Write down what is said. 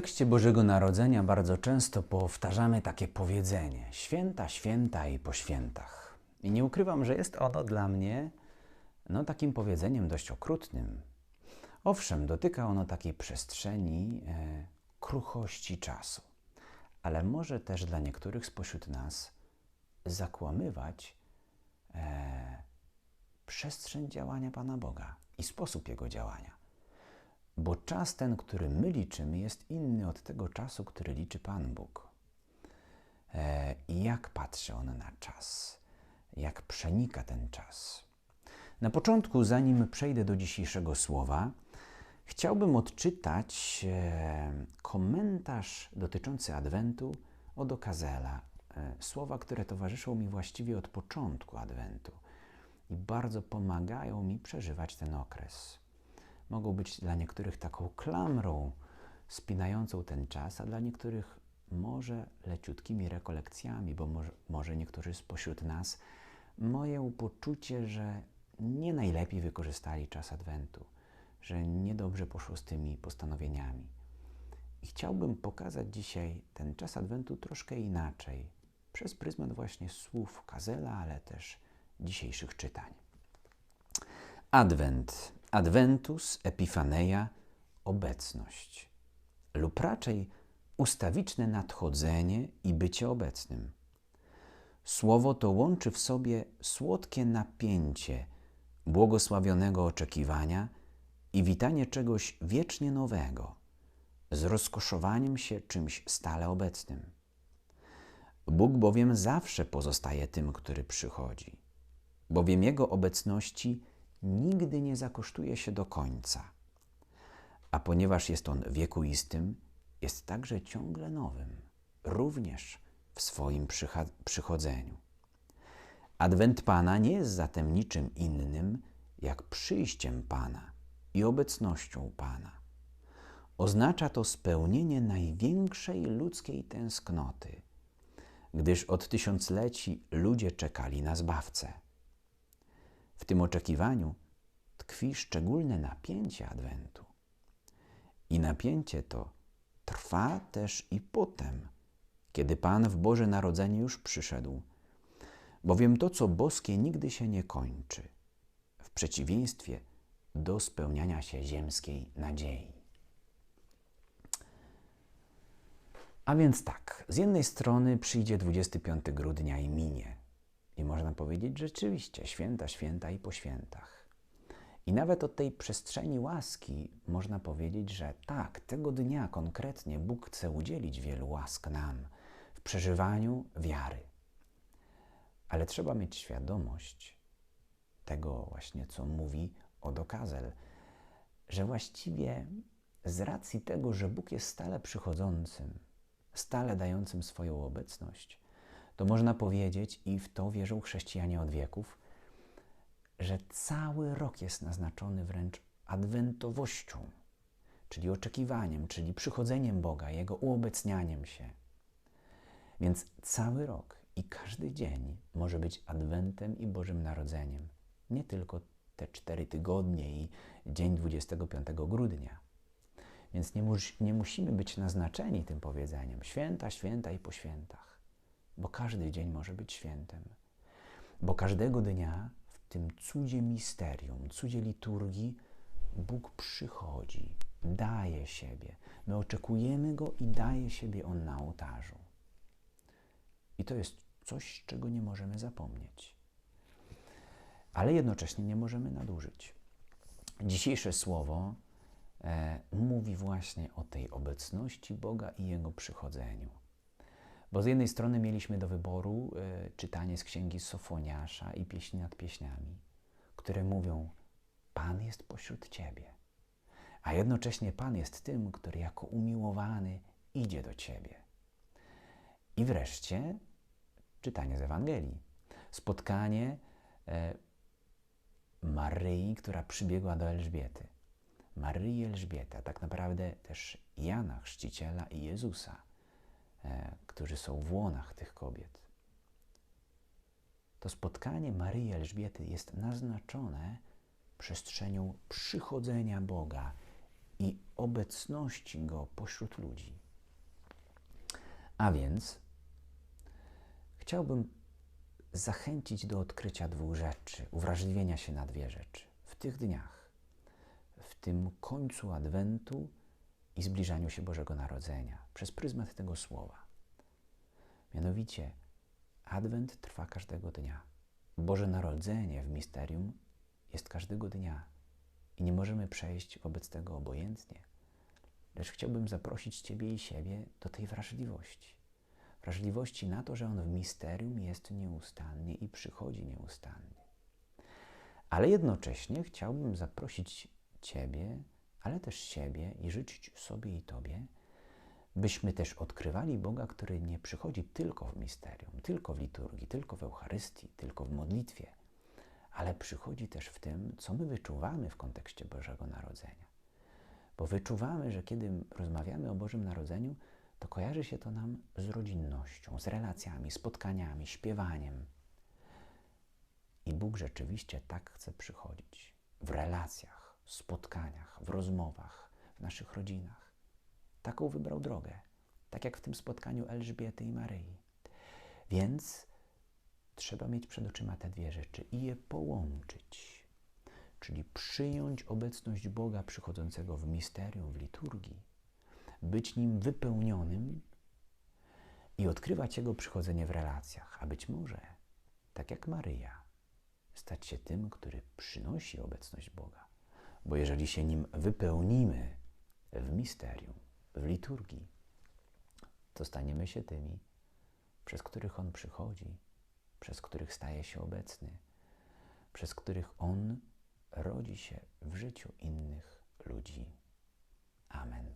kontekście Bożego Narodzenia bardzo często powtarzamy takie powiedzenie: święta, święta i po świętach. I nie ukrywam, że jest ono dla mnie no, takim powiedzeniem dość okrutnym. Owszem, dotyka ono takiej przestrzeni e, kruchości czasu, ale może też dla niektórych spośród nas zakłamywać e, przestrzeń działania Pana Boga i sposób Jego działania. Bo czas ten, który my liczymy, jest inny od tego czasu, który liczy Pan Bóg. E, I jak patrzy On na czas, jak przenika ten czas. Na początku, zanim przejdę do dzisiejszego słowa, chciałbym odczytać e, komentarz dotyczący Adwentu od Okazela. E, słowa, które towarzyszą mi właściwie od początku Adwentu i bardzo pomagają mi przeżywać ten okres mogą być dla niektórych taką klamrą spinającą ten czas, a dla niektórych może leciutkimi rekolekcjami, bo może, może niektórzy spośród nas mają poczucie, że nie najlepiej wykorzystali czas Adwentu, że niedobrze poszło z tymi postanowieniami. I chciałbym pokazać dzisiaj ten czas Adwentu troszkę inaczej, przez pryzmat właśnie słów Kazela, ale też dzisiejszych czytań. Adwent Adventus, epifaneia, obecność, lub raczej ustawiczne nadchodzenie i bycie obecnym. Słowo to łączy w sobie słodkie napięcie błogosławionego oczekiwania i witanie czegoś wiecznie nowego, z rozkoszowaniem się czymś stale obecnym. Bóg bowiem zawsze pozostaje tym, który przychodzi, bowiem Jego obecności nigdy nie zakosztuje się do końca. A ponieważ jest on wiekuistym, jest także ciągle nowym, również w swoim przychodzeniu. Adwent Pana nie jest zatem niczym innym jak przyjściem Pana i obecnością Pana. Oznacza to spełnienie największej ludzkiej tęsknoty, gdyż od tysiącleci ludzie czekali na Zbawcę. W tym oczekiwaniu tkwi szczególne napięcie Adwentu. I napięcie to trwa też i potem, kiedy Pan w Boże Narodzenie już przyszedł, bowiem to, co boskie, nigdy się nie kończy, w przeciwieństwie do spełniania się ziemskiej nadziei. A więc tak, z jednej strony przyjdzie 25 grudnia i minie, i można powiedzieć rzeczywiście święta, święta i po świętach. I nawet od tej przestrzeni łaski można powiedzieć, że tak, tego dnia konkretnie Bóg chce udzielić wielu łask nam w przeżywaniu wiary. Ale trzeba mieć świadomość tego właśnie, co mówi Odokazel, że właściwie z racji tego, że Bóg jest stale przychodzącym, stale dającym swoją obecność, to można powiedzieć, i w to wierzą chrześcijanie od wieków, że cały rok jest naznaczony wręcz adwentowością, czyli oczekiwaniem, czyli przychodzeniem Boga, Jego uobecnianiem się. Więc cały rok i każdy dzień może być adwentem i Bożym Narodzeniem. Nie tylko te cztery tygodnie i dzień 25 grudnia. Więc nie, mus nie musimy być naznaczeni tym powiedzeniem święta, święta i po świętach bo każdy dzień może być świętem. Bo każdego dnia w tym cudzie misterium, cudzie liturgii, Bóg przychodzi, daje siebie. My oczekujemy Go i daje siebie On na ołtarzu. I to jest coś, czego nie możemy zapomnieć. Ale jednocześnie nie możemy nadużyć. Dzisiejsze słowo e, mówi właśnie o tej obecności Boga i Jego przychodzeniu. Bo z jednej strony mieliśmy do wyboru y, czytanie z księgi Sofoniasza i pieśni nad pieśniami, które mówią: Pan jest pośród ciebie, a jednocześnie Pan jest tym, który jako umiłowany idzie do ciebie. I wreszcie czytanie z Ewangelii. Spotkanie y, Maryi, która przybiegła do Elżbiety. Maryi Elżbieta, tak naprawdę też Jana Chrzciciela i Jezusa E, którzy są w łonach tych kobiet. To spotkanie Maryi i Elżbiety jest naznaczone przestrzenią przychodzenia Boga i obecności Go pośród ludzi. A więc chciałbym zachęcić do odkrycia dwóch rzeczy, uwrażliwienia się na dwie rzeczy w tych dniach, w tym końcu Adwentu i zbliżaniu się Bożego Narodzenia przez pryzmat tego słowa. Mianowicie, Adwent trwa każdego dnia. Boże Narodzenie w misterium jest każdego dnia i nie możemy przejść wobec tego obojętnie. Lecz chciałbym zaprosić Ciebie i siebie do tej wrażliwości. Wrażliwości na to, że On w misterium jest nieustannie i przychodzi nieustannie. Ale jednocześnie chciałbym zaprosić Ciebie, ale też siebie i życzyć sobie i Tobie, byśmy też odkrywali Boga, który nie przychodzi tylko w misterium, tylko w liturgii, tylko w Eucharystii, tylko w modlitwie, ale przychodzi też w tym, co my wyczuwamy w kontekście Bożego Narodzenia. Bo wyczuwamy, że kiedy rozmawiamy o Bożym Narodzeniu, to kojarzy się to nam z rodzinnością, z relacjami, spotkaniami, śpiewaniem. I Bóg rzeczywiście tak chce przychodzić w relacjach, spotkaniach, w rozmowach, w naszych rodzinach. Taką wybrał drogę, tak jak w tym spotkaniu Elżbiety i Maryi. Więc trzeba mieć przed oczyma te dwie rzeczy i je połączyć, czyli przyjąć obecność Boga przychodzącego w misterium, w liturgii, być nim wypełnionym i odkrywać Jego przychodzenie w relacjach, a być może, tak jak Maryja, stać się tym, który przynosi obecność Boga. Bo jeżeli się nim wypełnimy w misterium, w liturgii, to staniemy się tymi, przez których On przychodzi, przez których staje się obecny, przez których On rodzi się w życiu innych ludzi. Amen.